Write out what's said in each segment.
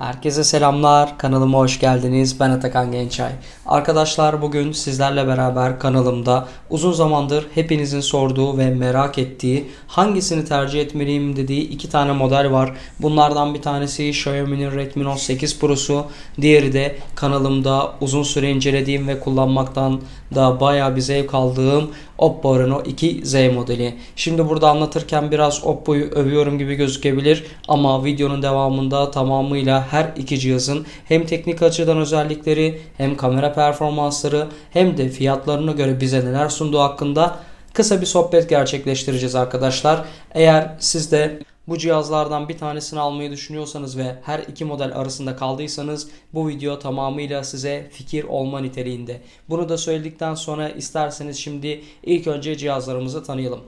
Herkese selamlar. Kanalıma hoş geldiniz. Ben Atakan Gençay. Arkadaşlar bugün sizlerle beraber kanalımda uzun zamandır hepinizin sorduğu ve merak ettiği hangisini tercih etmeliyim dediği iki tane model var. Bunlardan bir tanesi Xiaomi'nin Redmi Note 8 Pro'su. Diğeri de kanalımda uzun süre incelediğim ve kullanmaktan da bayağı bir zevk aldığım Oppo Reno 2Z modeli. Şimdi burada anlatırken biraz Oppo'yu övüyorum gibi gözükebilir ama videonun devamında tamamıyla her iki cihazın hem teknik açıdan özellikleri hem kamera performansları hem de fiyatlarına göre bize neler sunduğu hakkında kısa bir sohbet gerçekleştireceğiz arkadaşlar. Eğer siz de bu cihazlardan bir tanesini almayı düşünüyorsanız ve her iki model arasında kaldıysanız bu video tamamıyla size fikir olma niteliğinde. Bunu da söyledikten sonra isterseniz şimdi ilk önce cihazlarımızı tanıyalım.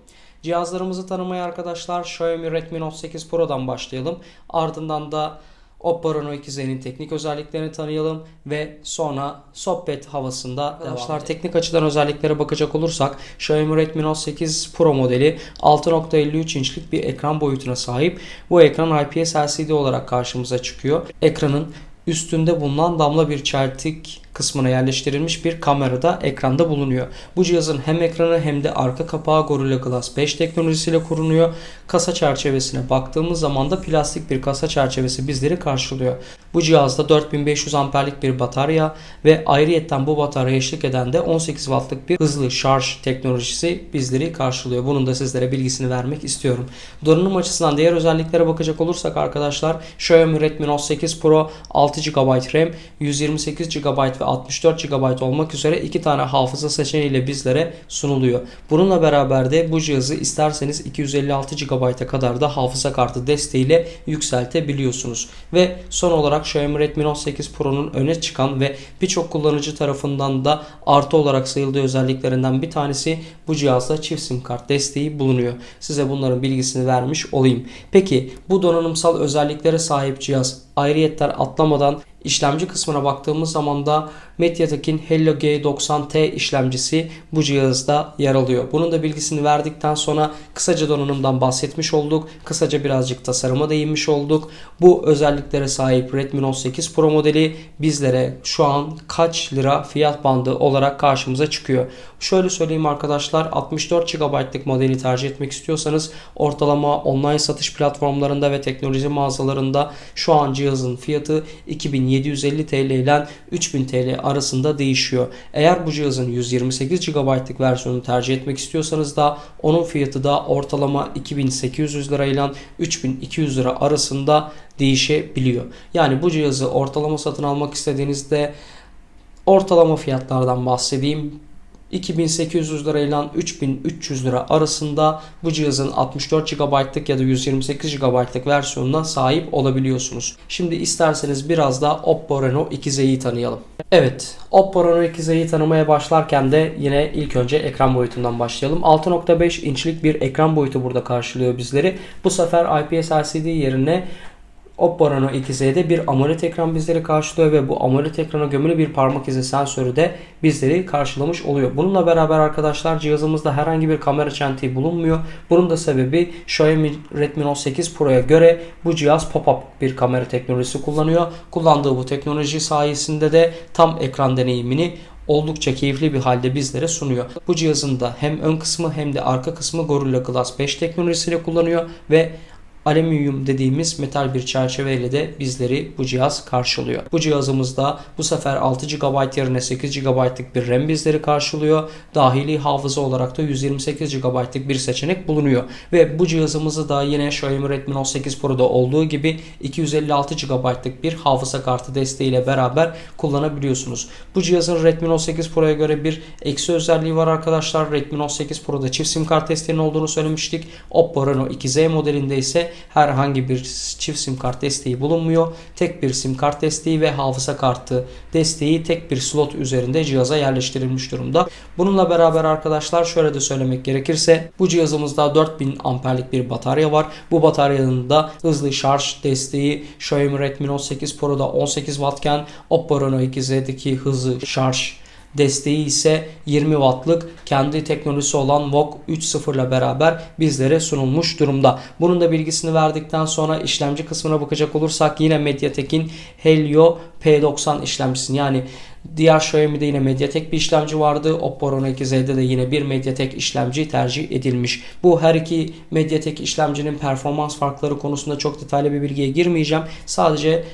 Cihazlarımızı tanımaya arkadaşlar Xiaomi Redmi Note 8 Pro'dan başlayalım. Ardından da Oppo Reno 2Z'nin teknik özelliklerini tanıyalım ve sonra sohbet havasında arkadaşlar teknik açıdan özelliklere bakacak olursak Xiaomi Redmi Note 8 Pro modeli 6.53 inçlik bir ekran boyutuna sahip. Bu ekran IPS LCD olarak karşımıza çıkıyor. Ekranın üstünde bulunan damla bir çeltik kısmına yerleştirilmiş bir kamera da ekranda bulunuyor. Bu cihazın hem ekranı hem de arka kapağı Gorilla Glass 5 teknolojisiyle korunuyor. Kasa çerçevesine baktığımız zaman da plastik bir kasa çerçevesi bizleri karşılıyor. Bu cihazda 4500 amperlik bir batarya ve ayrıyetten bu bataryaya eşlik eden de 18 wattlık bir hızlı şarj teknolojisi bizleri karşılıyor. Bunun da sizlere bilgisini vermek istiyorum. Donanım açısından diğer özelliklere bakacak olursak arkadaşlar Xiaomi Redmi Note 8 Pro 6 GB RAM, 128 GB ve 64 GB olmak üzere iki tane hafıza seçeneğiyle bizlere sunuluyor. Bununla beraber de bu cihazı isterseniz 256 GB'a kadar da hafıza kartı desteğiyle yükseltebiliyorsunuz. Ve son olarak Xiaomi Redmi Note 8 Pro'nun öne çıkan ve birçok kullanıcı tarafından da artı olarak sayıldığı özelliklerinden bir tanesi bu cihazda çift sim kart desteği bulunuyor. Size bunların bilgisini vermiş olayım. Peki bu donanımsal özelliklere sahip cihaz ayrıyetten atlamadan işlemci kısmına baktığımız zaman da Mediatek'in Helio G90T işlemcisi bu cihazda yer alıyor. Bunun da bilgisini verdikten sonra kısaca donanımdan bahsetmiş olduk. Kısaca birazcık tasarıma değinmiş olduk. Bu özelliklere sahip Redmi Note 8 Pro modeli bizlere şu an kaç lira fiyat bandı olarak karşımıza çıkıyor. Şöyle söyleyeyim arkadaşlar 64 GB'lık modeli tercih etmek istiyorsanız ortalama online satış platformlarında ve teknoloji mağazalarında şu an cihazın fiyatı 2750 TL ile 3000 TL arasında değişiyor. Eğer bu cihazın 128 GB'lık versiyonunu tercih etmek istiyorsanız da onun fiyatı da ortalama 2800 lira ile 3200 lira arasında değişebiliyor. Yani bu cihazı ortalama satın almak istediğinizde ortalama fiyatlardan bahsedeyim. 2800 lira ile 3300 lira arasında bu cihazın 64 GB'lık ya da 128 GB'lık versiyonuna sahip olabiliyorsunuz. Şimdi isterseniz biraz da Oppo Reno 2Z'yi tanıyalım. Evet, Oppo Reno 2Z'yi tanımaya başlarken de yine ilk önce ekran boyutundan başlayalım. 6.5 inçlik bir ekran boyutu burada karşılıyor bizleri. Bu sefer IPS LCD yerine Oppo Reno 2Z'de bir AMOLED ekran bizleri karşılıyor ve bu AMOLED ekrana gömülü bir parmak izi sensörü de bizleri karşılamış oluyor. Bununla beraber arkadaşlar cihazımızda herhangi bir kamera çentiği bulunmuyor. Bunun da sebebi Xiaomi Redmi Note 8 Pro'ya göre bu cihaz pop-up bir kamera teknolojisi kullanıyor. Kullandığı bu teknoloji sayesinde de tam ekran deneyimini oldukça keyifli bir halde bizlere sunuyor. Bu cihazın da hem ön kısmı hem de arka kısmı Gorilla Glass 5 teknolojisiyle kullanıyor ve alüminyum dediğimiz metal bir çerçeveyle de bizleri bu cihaz karşılıyor. Bu cihazımızda bu sefer 6 GB yerine 8 GB'lık bir RAM bizleri karşılıyor. Dahili hafıza olarak da 128 GB'lık bir seçenek bulunuyor. Ve bu cihazımızı da yine Xiaomi Redmi Note 8 Pro'da olduğu gibi 256 GB'lık bir hafıza kartı desteğiyle beraber kullanabiliyorsunuz. Bu cihazın Redmi Note 8 Pro'ya göre bir eksi özelliği var arkadaşlar. Redmi Note 8 Pro'da çift sim kart desteğinin olduğunu söylemiştik. Oppo Reno 2Z modelinde ise herhangi bir çift sim kart desteği bulunmuyor. Tek bir sim kart desteği ve hafıza kartı desteği tek bir slot üzerinde cihaza yerleştirilmiş durumda. Bununla beraber arkadaşlar şöyle de söylemek gerekirse bu cihazımızda 4000 amperlik bir batarya var. Bu bataryanın da hızlı şarj desteği Xiaomi Redmi Note 8 Pro'da 18 wattken Oppo Reno 2Z'deki hızlı şarj desteği ise 20 wattlık kendi teknolojisi olan VOOC 3.0 ile beraber bizlere sunulmuş durumda. Bunun da bilgisini verdikten sonra işlemci kısmına bakacak olursak yine Mediatek'in Helio P90 işlemcisini yani Diğer Xiaomi'de yine Mediatek bir işlemci vardı. Oppo Reno 2Z'de de yine bir Mediatek işlemci tercih edilmiş. Bu her iki Mediatek işlemcinin performans farkları konusunda çok detaylı bir bilgiye girmeyeceğim. Sadece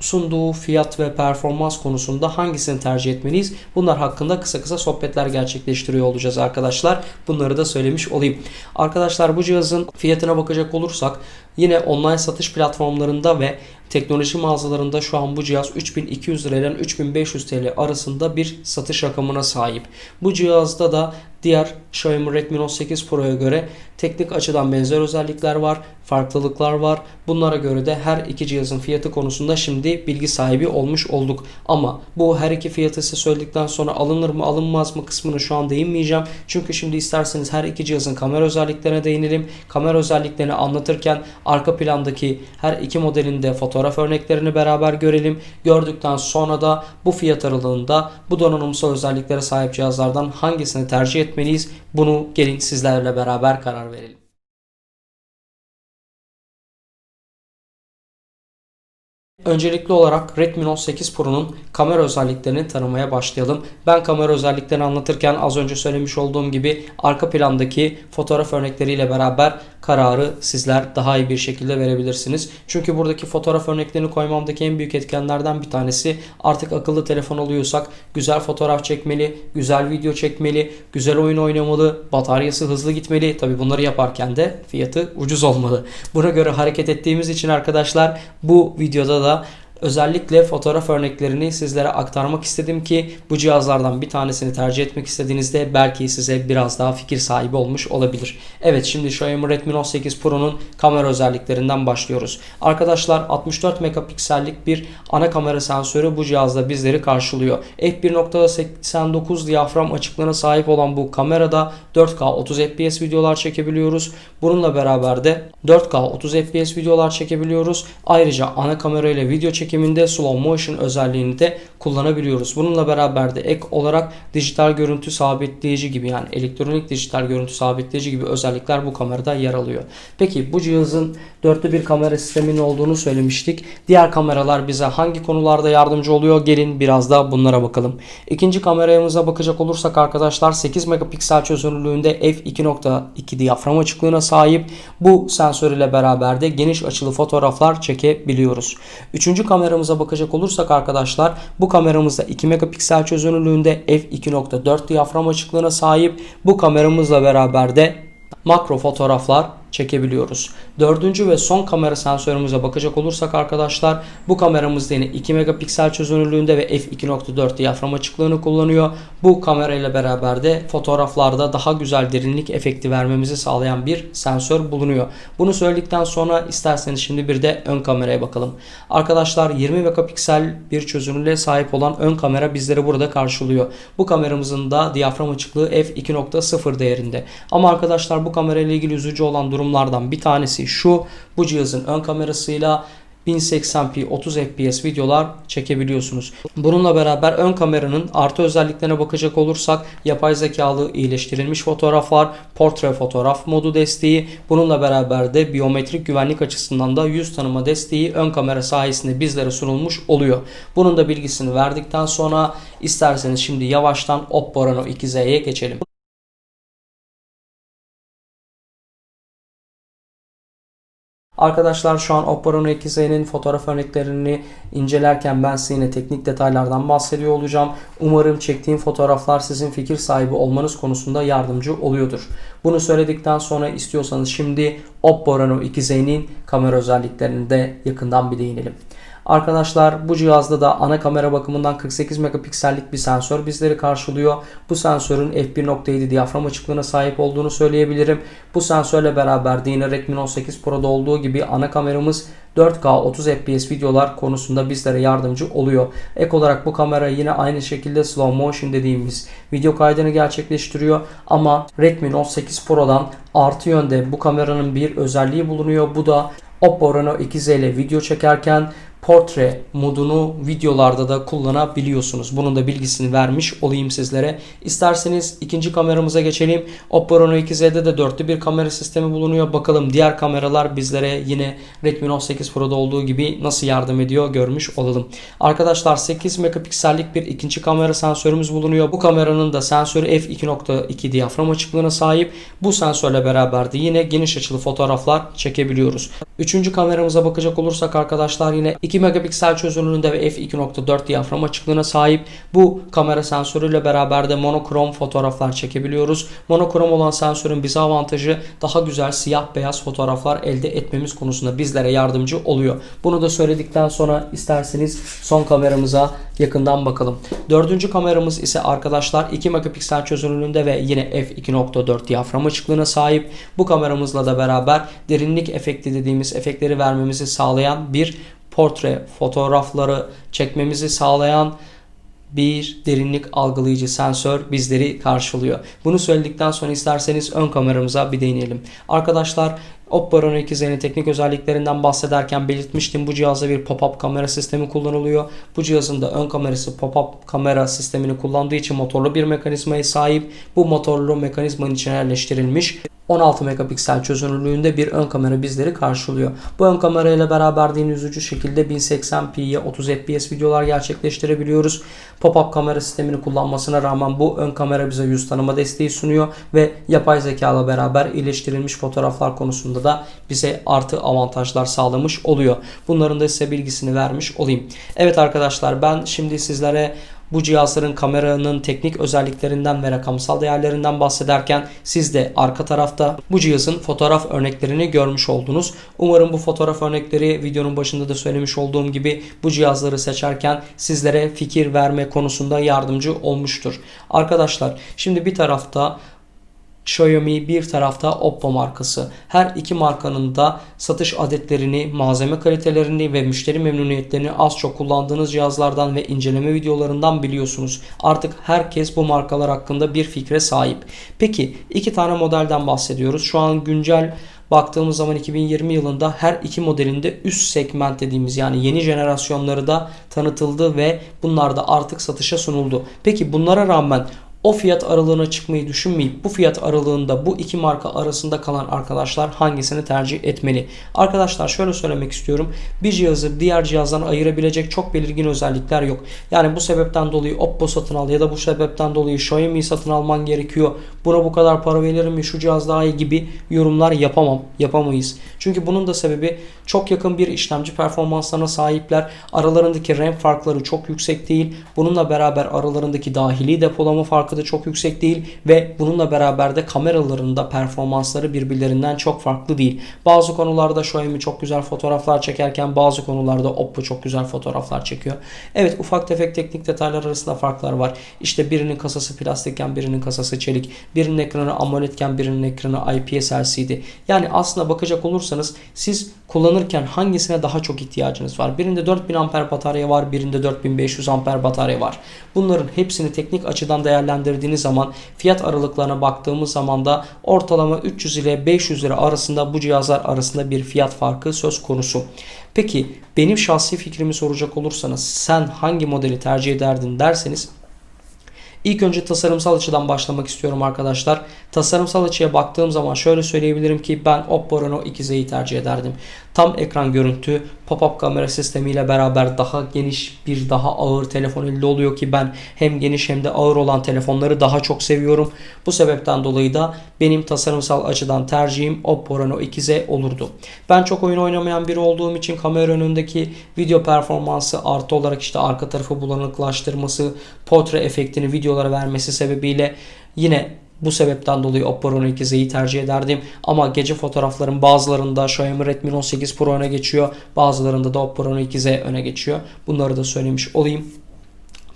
sunduğu fiyat ve performans konusunda hangisini tercih etmeliyiz? Bunlar hakkında kısa kısa sohbetler gerçekleştiriyor olacağız arkadaşlar. Bunları da söylemiş olayım. Arkadaşlar bu cihazın fiyatına bakacak olursak yine online satış platformlarında ve teknoloji mağazalarında şu an bu cihaz 3200 liradan 3500 TL arasında bir satış rakamına sahip. Bu cihazda da diğer Xiaomi Redmi Note 8 Pro'ya göre teknik açıdan benzer özellikler var, farklılıklar var. Bunlara göre de her iki cihazın fiyatı konusunda şimdi bilgi sahibi olmuş olduk. Ama bu her iki fiyatı size söyledikten sonra alınır mı alınmaz mı kısmını şu an değinmeyeceğim. Çünkü şimdi isterseniz her iki cihazın kamera özelliklerine değinelim. Kamera özelliklerini anlatırken arka plandaki her iki modelin de fotoğraf örneklerini beraber görelim. Gördükten sonra da bu fiyat aralığında bu donanımsal özelliklere sahip cihazlardan hangisini tercih etmeliyiz? Bunu gelin sizlerle beraber karar verelim. Öncelikli olarak Redmi Note 8 Pro'nun kamera özelliklerini tanımaya başlayalım. Ben kamera özelliklerini anlatırken az önce söylemiş olduğum gibi arka plandaki fotoğraf örnekleriyle beraber kararı sizler daha iyi bir şekilde verebilirsiniz. Çünkü buradaki fotoğraf örneklerini koymamdaki en büyük etkenlerden bir tanesi artık akıllı telefon alıyorsak güzel fotoğraf çekmeli, güzel video çekmeli, güzel oyun oynamalı, bataryası hızlı gitmeli. Tabi bunları yaparken de fiyatı ucuz olmalı. Buna göre hareket ettiğimiz için arkadaşlar bu videoda da 있습니다. Özellikle fotoğraf örneklerini sizlere aktarmak istedim ki bu cihazlardan bir tanesini tercih etmek istediğinizde belki size biraz daha fikir sahibi olmuş olabilir. Evet şimdi Xiaomi Redmi Note 8 Pro'nun kamera özelliklerinden başlıyoruz. Arkadaşlar 64 megapiksellik bir ana kamera sensörü bu cihazda bizleri karşılıyor. f1.89 diyafram açıklığına sahip olan bu kamerada 4K 30 FPS videolar çekebiliyoruz. Bununla beraber de 4K 30 FPS videolar çekebiliyoruz. Ayrıca ana kamera ile video çekebiliyoruz çekiminde slow motion özelliğini de kullanabiliyoruz. Bununla beraber de ek olarak dijital görüntü sabitleyici gibi yani elektronik dijital görüntü sabitleyici gibi özellikler bu kamerada yer alıyor. Peki bu cihazın dörtlü bir kamera sisteminin olduğunu söylemiştik. Diğer kameralar bize hangi konularda yardımcı oluyor? Gelin biraz da bunlara bakalım. İkinci kameramıza bakacak olursak arkadaşlar 8 megapiksel çözünürlüğünde f2.2 diyafram açıklığına sahip. Bu sensör ile beraber de geniş açılı fotoğraflar çekebiliyoruz. Üçüncü kameramıza bakacak olursak arkadaşlar bu kameramızda 2 megapiksel çözünürlüğünde f2.4 diyafram açıklığına sahip. Bu kameramızla beraber de makro fotoğraflar çekebiliyoruz. Dördüncü ve son kamera sensörümüze bakacak olursak arkadaşlar bu kameramız yine 2 megapiksel çözünürlüğünde ve f2.4 diyafram açıklığını kullanıyor. Bu kamera ile beraber de fotoğraflarda daha güzel derinlik efekti vermemizi sağlayan bir sensör bulunuyor. Bunu söyledikten sonra isterseniz şimdi bir de ön kameraya bakalım. Arkadaşlar 20 megapiksel bir çözünürlüğe sahip olan ön kamera bizleri burada karşılıyor. Bu kameramızın da diyafram açıklığı f2.0 değerinde. Ama arkadaşlar bu kamera ile ilgili üzücü olan durum durumlardan bir tanesi şu. Bu cihazın ön kamerasıyla 1080p 30 fps videolar çekebiliyorsunuz. Bununla beraber ön kameranın artı özelliklerine bakacak olursak yapay zekalı iyileştirilmiş fotoğraflar, portre fotoğraf modu desteği, bununla beraber de biyometrik güvenlik açısından da yüz tanıma desteği ön kamera sayesinde bizlere sunulmuş oluyor. Bunun da bilgisini verdikten sonra isterseniz şimdi yavaştan Oppo Reno 2Z'ye geçelim. Arkadaşlar şu an Oppo Reno 2Z'nin fotoğraf örneklerini incelerken ben size yine teknik detaylardan bahsediyor olacağım. Umarım çektiğim fotoğraflar sizin fikir sahibi olmanız konusunda yardımcı oluyordur. Bunu söyledikten sonra istiyorsanız şimdi Oppo Reno 2Z'nin kamera özelliklerini de yakından bir değinelim. Arkadaşlar bu cihazda da ana kamera bakımından 48 megapiksellik bir sensör bizleri karşılıyor. Bu sensörün f1.7 diyafram açıklığına sahip olduğunu söyleyebilirim. Bu sensörle beraber de yine Redmi Note 8 Pro'da olduğu gibi ana kameramız 4K 30 FPS videolar konusunda bizlere yardımcı oluyor. Ek olarak bu kamera yine aynı şekilde slow motion dediğimiz video kaydını gerçekleştiriyor. Ama Redmi Note 8 Pro'dan artı yönde bu kameranın bir özelliği bulunuyor. Bu da Oppo Reno 2Z ile video çekerken portre modunu videolarda da kullanabiliyorsunuz. Bunun da bilgisini vermiş olayım sizlere. İsterseniz ikinci kameramıza geçelim. Oppo Reno 2Z'de de dörtlü bir kamera sistemi bulunuyor. Bakalım diğer kameralar bizlere yine Redmi Note 8 Pro'da olduğu gibi nasıl yardım ediyor görmüş olalım. Arkadaşlar 8 megapiksellik bir ikinci kamera sensörümüz bulunuyor. Bu kameranın da sensörü f2.2 diyafram açıklığına sahip. Bu sensörle beraber de yine geniş açılı fotoğraflar çekebiliyoruz. Üçüncü kameramıza bakacak olursak arkadaşlar yine 2 megapiksel çözünürlüğünde ve f2.4 diyafram açıklığına sahip. Bu kamera sensörüyle beraber de monokrom fotoğraflar çekebiliyoruz. Monokrom olan sensörün bize avantajı daha güzel siyah beyaz fotoğraflar elde etmemiz konusunda bizlere yardımcı oluyor. Bunu da söyledikten sonra isterseniz son kameramıza yakından bakalım. Dördüncü kameramız ise arkadaşlar 2 megapiksel çözünürlüğünde ve yine f2.4 diyafram açıklığına sahip. Bu kameramızla da beraber derinlik efekti dediğimiz efektleri vermemizi sağlayan bir portre fotoğrafları çekmemizi sağlayan bir derinlik algılayıcı sensör bizleri karşılıyor. Bunu söyledikten sonra isterseniz ön kameramıza bir değinelim. Arkadaşlar Oppo Reno 2Z'nin teknik özelliklerinden bahsederken belirtmiştim. Bu cihazda bir pop-up kamera sistemi kullanılıyor. Bu cihazın da ön kamerası pop-up kamera sistemini kullandığı için motorlu bir mekanizmaya sahip. Bu motorlu mekanizmanın içine yerleştirilmiş 16 megapiksel çözünürlüğünde bir ön kamera bizleri karşılıyor. Bu ön kamera ile beraber de üzücü şekilde 1080p'ye 30 fps videolar gerçekleştirebiliyoruz. Pop-up kamera sistemini kullanmasına rağmen bu ön kamera bize yüz tanıma desteği sunuyor ve yapay zeka ile beraber iyileştirilmiş fotoğraflar konusunda da bize artı avantajlar sağlamış oluyor. Bunların da size bilgisini vermiş olayım. Evet arkadaşlar ben şimdi sizlere bu cihazların kameranın teknik özelliklerinden ve rakamsal değerlerinden bahsederken siz de arka tarafta bu cihazın fotoğraf örneklerini görmüş oldunuz. Umarım bu fotoğraf örnekleri videonun başında da söylemiş olduğum gibi bu cihazları seçerken sizlere fikir verme konusunda yardımcı olmuştur. Arkadaşlar şimdi bir tarafta Xiaomi bir tarafta Oppo markası. Her iki markanın da satış adetlerini, malzeme kalitelerini ve müşteri memnuniyetlerini az çok kullandığınız cihazlardan ve inceleme videolarından biliyorsunuz. Artık herkes bu markalar hakkında bir fikre sahip. Peki iki tane modelden bahsediyoruz. Şu an güncel baktığımız zaman 2020 yılında her iki modelinde üst segment dediğimiz yani yeni jenerasyonları da tanıtıldı ve bunlar da artık satışa sunuldu. Peki bunlara rağmen o fiyat aralığına çıkmayı düşünmeyip bu fiyat aralığında bu iki marka arasında kalan arkadaşlar hangisini tercih etmeli? Arkadaşlar şöyle söylemek istiyorum. Bir cihazı diğer cihazdan ayırabilecek çok belirgin özellikler yok. Yani bu sebepten dolayı Oppo satın al ya da bu sebepten dolayı Xiaomi satın alman gerekiyor. Buna bu kadar para verilir mi? Şu cihaz daha iyi gibi yorumlar yapamam. Yapamayız. Çünkü bunun da sebebi çok yakın bir işlemci performanslarına sahipler. Aralarındaki RAM farkları çok yüksek değil. Bununla beraber aralarındaki dahili depolama farkı da çok yüksek değil ve bununla beraber de kameralarında performansları birbirlerinden çok farklı değil. Bazı konularda Xiaomi çok güzel fotoğraflar çekerken bazı konularda Oppo çok güzel fotoğraflar çekiyor. Evet ufak tefek teknik detaylar arasında farklar var. İşte birinin kasası plastikken birinin kasası çelik. Birinin ekranı AMOLEDken birinin ekranı IPS LCD. Yani aslında bakacak olursanız siz kullanırken hangisine daha çok ihtiyacınız var? Birinde 4000 amper batarya var, birinde 4500 amper batarya var. Bunların hepsini teknik açıdan değerlendirdiğiniz zaman fiyat aralıklarına baktığımız zaman da ortalama 300 ile 500 lira arasında bu cihazlar arasında bir fiyat farkı söz konusu. Peki benim şahsi fikrimi soracak olursanız sen hangi modeli tercih ederdin derseniz İlk önce tasarımsal açıdan başlamak istiyorum arkadaşlar. Tasarımsal açıya baktığım zaman şöyle söyleyebilirim ki ben Oppo Reno 2Z'yi tercih ederdim. Tam ekran görüntü, pop-up kamera sistemiyle beraber daha geniş bir daha ağır telefon elde oluyor ki ben hem geniş hem de ağır olan telefonları daha çok seviyorum. Bu sebepten dolayı da benim tasarımsal açıdan tercihim Oppo Reno 2Z olurdu. Ben çok oyun oynamayan biri olduğum için kamera önündeki video performansı artı olarak işte arka tarafı bulanıklaştırması, portre efektini videolara vermesi sebebiyle yine bu sebepten dolayı Oppo Reno 2Z'yi tercih ederdim. Ama gece fotoğrafların bazılarında Xiaomi Redmi 18 Pro öne geçiyor. Bazılarında da Oppo Reno 2Z öne geçiyor. Bunları da söylemiş olayım.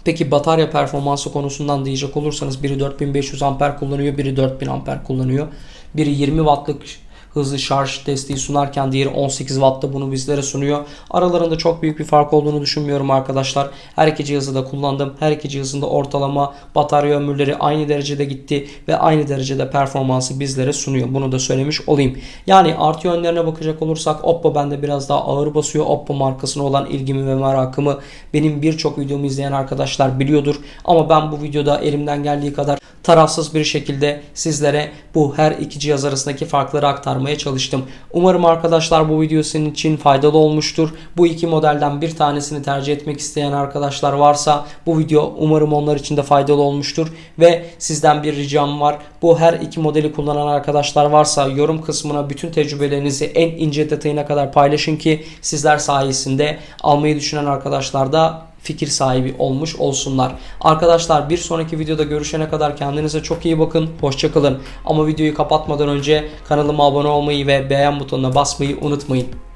Peki batarya performansı konusundan diyecek olursanız biri 4500 amper kullanıyor, biri 4000 amper kullanıyor. Biri 20 wattlık hızlı şarj desteği sunarken diğeri 18 Watt'ta bunu bizlere sunuyor. Aralarında çok büyük bir fark olduğunu düşünmüyorum arkadaşlar. Her iki cihazı da kullandım. Her iki cihazın da ortalama batarya ömürleri aynı derecede gitti ve aynı derecede performansı bizlere sunuyor. Bunu da söylemiş olayım. Yani artı yönlerine bakacak olursak Oppo bende biraz daha ağır basıyor. Oppo markasına olan ilgimi ve merakımı benim birçok videomu izleyen arkadaşlar biliyordur. Ama ben bu videoda elimden geldiği kadar tarafsız bir şekilde sizlere bu her iki cihaz arasındaki farkları aktarmaya çalıştım. Umarım arkadaşlar bu video senin için faydalı olmuştur. Bu iki modelden bir tanesini tercih etmek isteyen arkadaşlar varsa bu video umarım onlar için de faydalı olmuştur. Ve sizden bir ricam var. Bu her iki modeli kullanan arkadaşlar varsa yorum kısmına bütün tecrübelerinizi en ince detayına kadar paylaşın ki sizler sayesinde almayı düşünen arkadaşlar da fikir sahibi olmuş olsunlar. Arkadaşlar bir sonraki videoda görüşene kadar kendinize çok iyi bakın. Hoşçakalın. Ama videoyu kapatmadan önce kanalıma abone olmayı ve beğen butonuna basmayı unutmayın.